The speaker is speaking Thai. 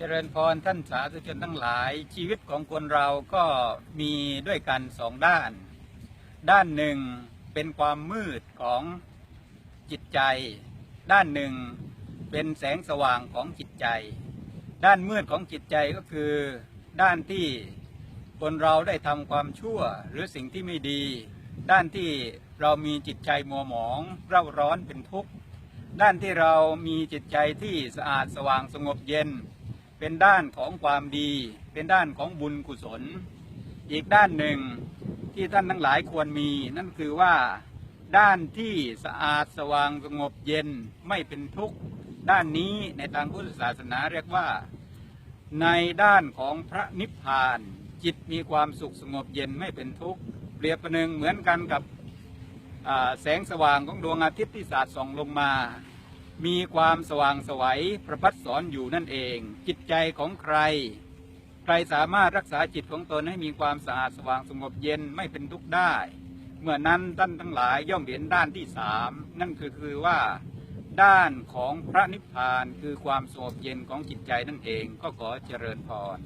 จริญพรท่านสาธุชนทั้งหลาย ชีวิตของคนเราก็มีด้วยกันสองด้าน ด้านหนึ่งเป็นความมืดของจิตใจ ด้านหนึ่งเป็นแสงสว่างของจิตใจ ด้านมืดของจิตใจก็คือ ด้านที่คนเราได้ทำความชั่วหรือสิ่งที่ไม่ดี ด้านที่เรามีจิตใจมัวหมองเร่าร้อนเป็นทุกข์ด้านที่เรามีจิตใจที่สะอาดสว่างสงบเย็น เป็นด้านของความดี เป็นด้านของบุญกุศล อีกด้านหนึ่งที่ท่านทั้งหลายควรมี นั่นคือว่าด้านที่สะอาดสว่างสงบเย็นไม่เป็นทุกข์ด้านนี้ในทางพุทธศาสนาเรียกว่า ในด้านของพระนิพพาน จิตมีความสุขสงบเย็นไม่เป็นทุกข์เปรียบประหนึ่งเหมือนกันกับแสงสว่างของดวงอาทิตย์ที่สาดส่องลงมา มีความสว่างสวัยประพัดสอนอยู่นั่นเอง จิตใจของใคร ใครสามารถรักษาจิตของตนให้มีความสะอาดสว่างสงบเย็นไม่เป็นทุกข์ได้ เมื่อนั้นท่านทั้งหลายย่อมเห็นด้านที่สามนั่นคือคือว่า ด้านของพระนิพพานคือความสงบเย็นของจิตใจนั่นเองก็ขอเจริญพร